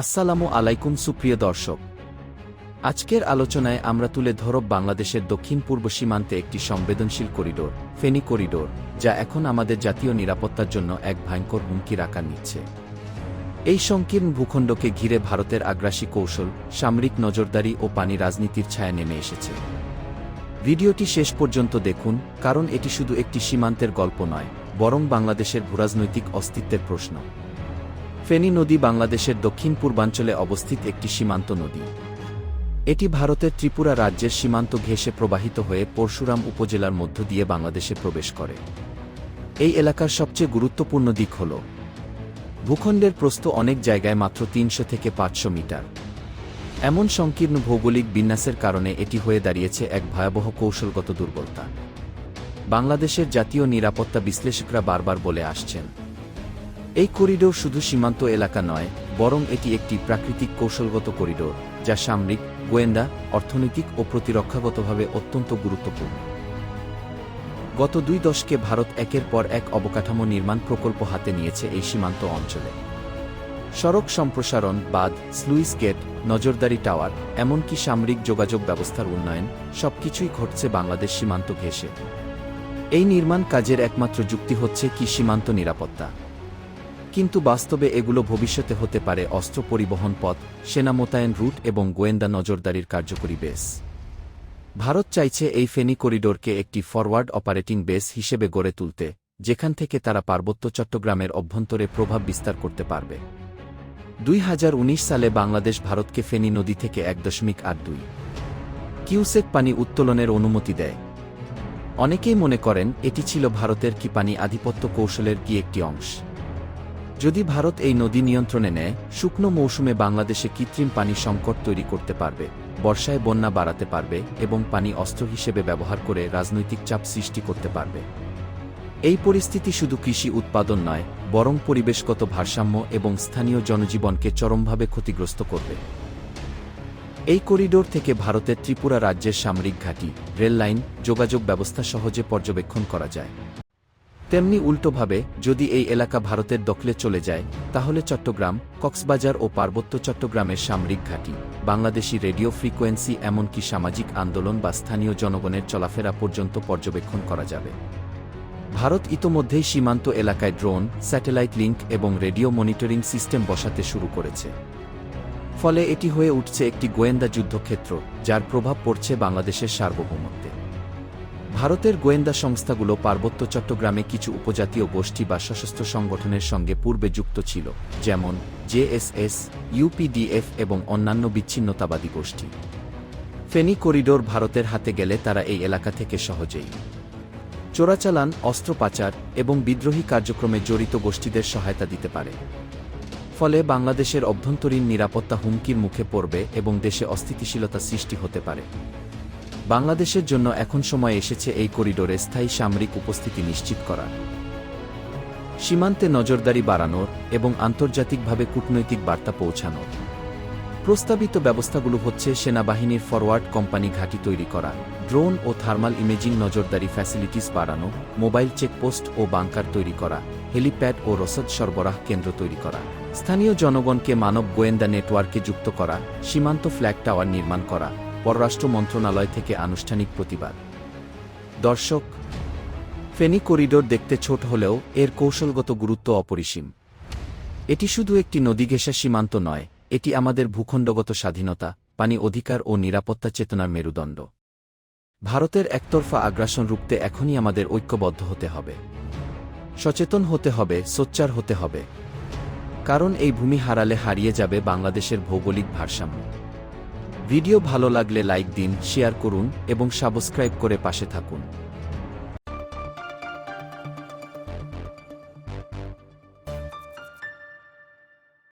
আসসালামু আলাইকুম সুপ্রিয় দর্শক। আজকের আলোচনায় আমরা তুলে ধরব বাংলাদেশের দক্ষিণ পূর্ব সীমান্তে একটি সংবেদনশীল করিডোর, ফেনী করিডোর, যা এখন আমাদের জাতীয় নিরাপত্তার জন্য এক ভয়ঙ্কর হুমকির আকার নিচ্ছে। এই সংকীর্ণ ভূখণ্ডকে ঘিরে ভারতের আগ্রাসী কৌশল, সামরিক নজরদারি ও পানি রাজনীতির ছায়া নেমে এসেছে। ভিডিওটি শেষ পর্যন্ত দেখুন, কারণ এটি শুধু একটি সীমান্তের গল্প নয়, বরং বাংলাদেশের ভূরাজনৈতিক অস্তিত্বের প্রশ্ন। ফেনী নদী বাংলাদেশের দক্ষিণ পূর্বাঞ্চলে অবস্থিত একটি সীমান্ত নদী। এটি ভারতের ত্রিপুরা রাজ্যের সীমান্ত ঘেঁষে প্রবাহিত হয়ে পরশুরাম উপজেলার মধ্য দিয়ে বাংলাদেশে প্রবেশ করে। এই এলাকার সবচেয়ে গুরুত্বপূর্ণ দিক হল, ভূখণ্ডের প্রস্থ অনেক জায়গায় মাত্র তিনশো থেকে পাঁচশো মিটার। এমন সংকীর্ণ ভৌগোলিক বিন্যাসের কারণে এটি হয়ে দাঁড়িয়েছে এক ভয়াবহ কৌশলগত দুর্বলতা। বাংলাদেশের জাতীয় নিরাপত্তা বিশ্লেষকরা বারবার বলে আসছেন এই করিডোর শুধু সীমান্ত এলাকা নয়, বরং এটি একটি প্রাকৃতিক কৌশলগত করিডোর, যা সামরিক, গোয়েন্দা, অর্থনৈতিক ও প্রতিরক্ষাগতভাবে অত্যন্ত গুরুত্বপূর্ণ। গত দুই দশকে ভারত একের পর এক অবকাঠামো নির্মাণ প্রকল্প হাতে নিয়েছে এই সীমান্ত অঞ্চলে। সড়ক সম্প্রসারণ, বাঁধ, স্লুইস গেট, নজরদারি টাওয়ার, এমনকি সামরিক যোগাযোগ ব্যবস্থার উন্নয়ন, সবকিছুই ঘটছে বাংলাদেশ সীমান্ত ঘেঁষে। এই নির্মাণ কাজের একমাত্র যুক্তি হচ্ছে কি সীমান্ত নিরাপত্তা। কিন্তু বাস্তবে এগুলো ভবিষ্যতে হতে পারে অস্ত্র পরিবহন পথ, সেনা মোতায়েন রুট এবং গোয়েন্দা নজরদারির কার্যকরী বেস। ভারত চাইছে এই ফেনী করিডোরকে একটি ফরওয়ার্ড অপারেটিং বেস হিসেবে গড়ে তুলতে, যেখান থেকে তারা পার্বত্য চট্টগ্রামের অভ্যন্তরে প্রভাব বিস্তার করতে পারবে। দুই হাজার উনিশ সালে বাংলাদেশ ভারতকে ফেনী নদী থেকে এক দশমিক আট দুই কিউসেক পানি উত্তোলনের অনুমতি দেয়। অনেকেই মনে করেন, এটি ছিল ভারতের কি পানি আধিপত্য কৌশলের কি একটি অংশ। যদি ভারত এই নদী নিয়ন্ত্রণে নেয়, শুকনো মৌসুমে বাংলাদেশে কৃত্রিম পানি সংকট তৈরি করতে পারবে, বর্ষায় বন্যা বাড়াতে পারবে এবং পানি অস্ত্র হিসেবে ব্যবহার করে রাজনৈতিক চাপ সৃষ্টি করতে পারবে। এই পরিস্থিতি শুধু কৃষি উৎপাদন নয়, বরং পরিবেশগত ভারসাম্য এবং স্থানীয় জনজীবনকে চরমভাবে ক্ষতিগ্রস্ত করবে। এই করিডোর থেকে ভারতের ত্রিপুরা রাজ্যের সামরিক ঘাঁটি, রেললাইন, যোগাযোগ ব্যবস্থা সহজে পর্যবেক্ষণ করা যায়। তেমনি উল্টোভাবে, যদি এই এলাকা ভারতের দখলে চলে যায়, তাহলে চট্টগ্রাম, কক্সবাজার ও পার্বত্য চট্টগ্রামের সামরিক ঘাঁটি, বাংলাদেশি রেডিও ফ্রিকোয়েন্সি এমনকি সামাজিক আন্দোলন বা স্থানীয় জনগণের চলাফেরা পর্যন্ত পর্যবেক্ষণ করা যাবে। ভারত ইতোমধ্যেই সীমান্ত এলাকায় ড্রোন, স্যাটেলাইট লিঙ্ক এবং রেডিও মনিটরিং সিস্টেম বসাতে শুরু করেছে। ফলে এটি হয়ে উঠছে একটি গোয়েন্দা যুদ্ধক্ষেত্র, যার প্রভাব পড়ছে বাংলাদেশের সার্বভৌমত্বে। ভারতের গোয়েন্দা সংস্থাগুলো পার্বত্য চট্টগ্রামে কিছু উপজাতীয় গোষ্ঠী বা সশস্ত্র সংগঠনের সঙ্গে পূর্বে যুক্ত ছিল, যেমন জেএসএস, ইউপিডিএফ এবং অন্যান্য বিচ্ছিন্নতাবাদী গোষ্ঠী। ফেনী করিডোর ভারতের হাতে গেলে তারা এই এলাকা থেকে সহজেই চোরাচালান অস্ত্র পাচার এবং বিদ্রোহী কার্যক্রমে জড়িত গোষ্ঠীদের সহায়তা দিতে পারে। ফলে বাংলাদেশের অভ্যন্তরীণ নিরাপত্তা হুমকির মুখে পড়বে এবং দেশে অস্থিতিশীলতা সৃষ্টি হতে পারে। বাংলাদেশের জন্য এখন সময় এসেছে এই করিডোরে স্থায়ী সামরিক উপস্থিতি নিশ্চিত করার। সীমান্তে নজরদারি বাড়ানোর এবং আন্তর্জাতিকভাবে কূটনৈতিক বার্তা পৌঁছানোর। প্রস্তাবিত ব্যবস্থাগুলো হচ্ছে সেনাবাহিনীর ফরওয়ার্ড কোম্পানি ঘাঁটি তৈরি করা, ড্রোন ও থার্মাল ইমেজিং নজরদারি ফ্যাসিলিটিস বাড়ানো, মোবাইল চেকপোস্ট ও বাংকার তৈরি করা, হেলিপ্যাড ও রসদ সরবরাহ কেন্দ্র তৈরি করা, স্থানীয় জনগণকে মানব গোয়েন্দা নেটওয়ার্কে যুক্ত করা, সীমান্ত ফ্ল্যাগ টাওয়ার নির্মাণ করা পররাষ্ট্র মন্ত্রণালয় থেকে আনুষ্ঠানিক প্রতিবাদ। দর্শক, ফেনী করিডোর দেখতে ছোট হলেও এর কৌশলগত গুরুত্ব অপরিসীম। এটি শুধু একটি নদী ঘেঁষা সীমান্ত নয়, এটি আমাদের ভূখণ্ডগত স্বাধীনতা, পানি অধিকার ও নিরাপত্তা চেতনার মেরুদণ্ড। ভারতের একতরফা আগ্রাসন রুখতে এখনই আমাদের ঐক্যবদ্ধ হতে হবে। সচেতন হতে হবে, সোচ্চার হতে হবে। কারণ এই ভূমি হারালে হারিয়ে যাবে বাংলাদেশের ভৌগোলিক ভারসাম্য। ভিডিও ভালো লাগলে লাইক দিন শেয়ার করুন এবং সাবস্ক্রাইব করে পাশে থাকুন।